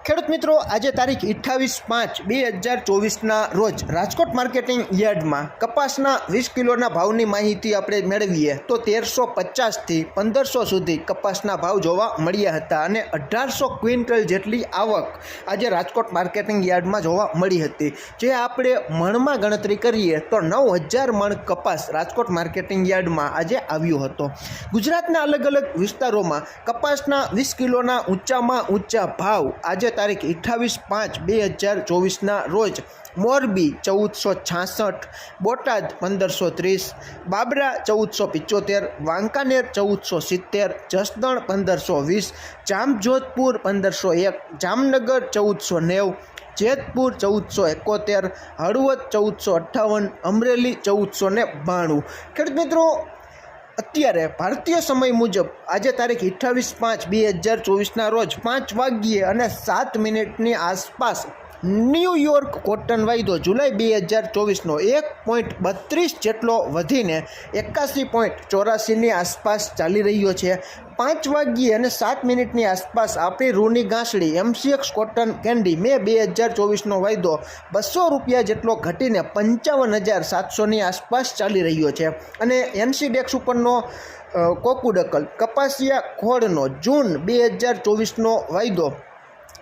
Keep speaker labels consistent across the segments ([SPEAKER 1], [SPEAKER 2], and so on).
[SPEAKER 1] ખેડૂત મિત્રો, આજે તારીખ અઠ્ઠાવીસ પાંચ બે હજાર ચોવીસના રોજ રાજકોટ માર્કેટિંગ યાર્ડમાં કપાસના વીસ કિલોના ભાવની માહિતી આપણે મેળવીએ તો તેરસો પચાસથી પંદરસો સુધી કપાસના ભાવ જોવા મળ્યા હતા અને અઢારસો ક્વિન્ટલ જેટલી આવક આજે રાજકોટ માર્કેટિંગ યાર્ડમાં જોવા મળી હતી. જે આપણે મણમાં ગણતરી કરીએ તો નવ હજાર મણ કપાસ રાજકોટ માર્કેટિંગ યાર્ડમાં આજે આવ્યો હતો. ગુજરાતના અલગ અલગ વિસ્તારોમાં કપાસના વીસ કિલોના ઊંચામાં ઊંચા ભાવ આજે તારીખ અઠ્ઠાવીસ પાંચ બે હજાર ચોવીસના રોજ મોરબી ચૌદસો છાસઠ, બોટાદ પંદરસો ત્રીસ, બાબરા ચૌદસો પિચોતેર, વાંકાનેર ચૌદસો સિત્તેર, જસદણ પંદરસો વીસ, જામજોધપુર પંદરસો એક, જામનગર ચૌદસો નેવું, જેતપુર ચૌદસો એકોતેર, હળવદ ચૌદસો અઠ્ઠાવન, અમરેલી ચૌદસો ને બાણું. ખેડૂત મિત્રો અત્યારે ભારતીય સમય મુજબ આજે તારીખ અઠ્ઠાવીસ પાંચ બે હજાર ચોવીસના રોજ પાંચ વાગ્યે અને સાત મિનિટની આસપાસ ન્યૂયોર્ક કોટન વાયદો જુલાઈ બે હજાર ચોવીસનો એક પોઈન્ટ બત્રીસ જેટલો વધીને એકાસી પોઈન્ટ ચોરાસીની આસપાસ ચાલી રહ્યો છે. પાંચ વાગ્યે અને સાત મિનિટની આસપાસ આપણી રૂની ગાંસડી એમસીએક્સ કોટન કેન્ડી મે બે હજાર ચોવીસનો વાયદો બસો રૂપિયા જેટલો ઘટીને પંચાવન હજાર સાતસોની આસપાસ ચાલી રહ્યો છે. અને એનસીડેક્સ ઉપરનો કોકુડકલ કપાસિયા ખોળનો જૂન બે હજાર ચોવીસનો વાયદો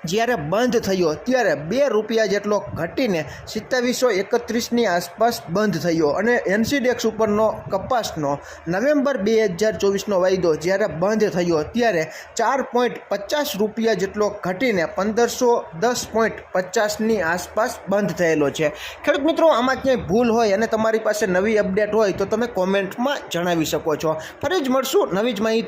[SPEAKER 1] જ્યારે બંધ થયો, ત્યારે બે રૂપિયા જેટલો ઘટીને સિત્તાવીસો એકત્રીસની આસપાસ બંધ થયો અને એનસીડેક્સ ઉપરનો કપાસનો નવેમ્બર બે હજાર ચોવીસનો વાયદો જ્યારે બંધ થયો, ત્યારે ચાર પોઈન્ટ પચાસ રૂપિયા જેટલો ઘટીને પંદરસો દસ પોઈન્ટ પચાસની આસપાસ બંધ થયેલો છે. ખેડૂત મિત્રો, આમાં ક્યાંય ભૂલ હોય અને તમારી પાસે નવી અપડેટ હોય તો તમે કોમેન્ટમાં જણાવી શકો છો. ફરી જ મળશું નવી જ માહિતી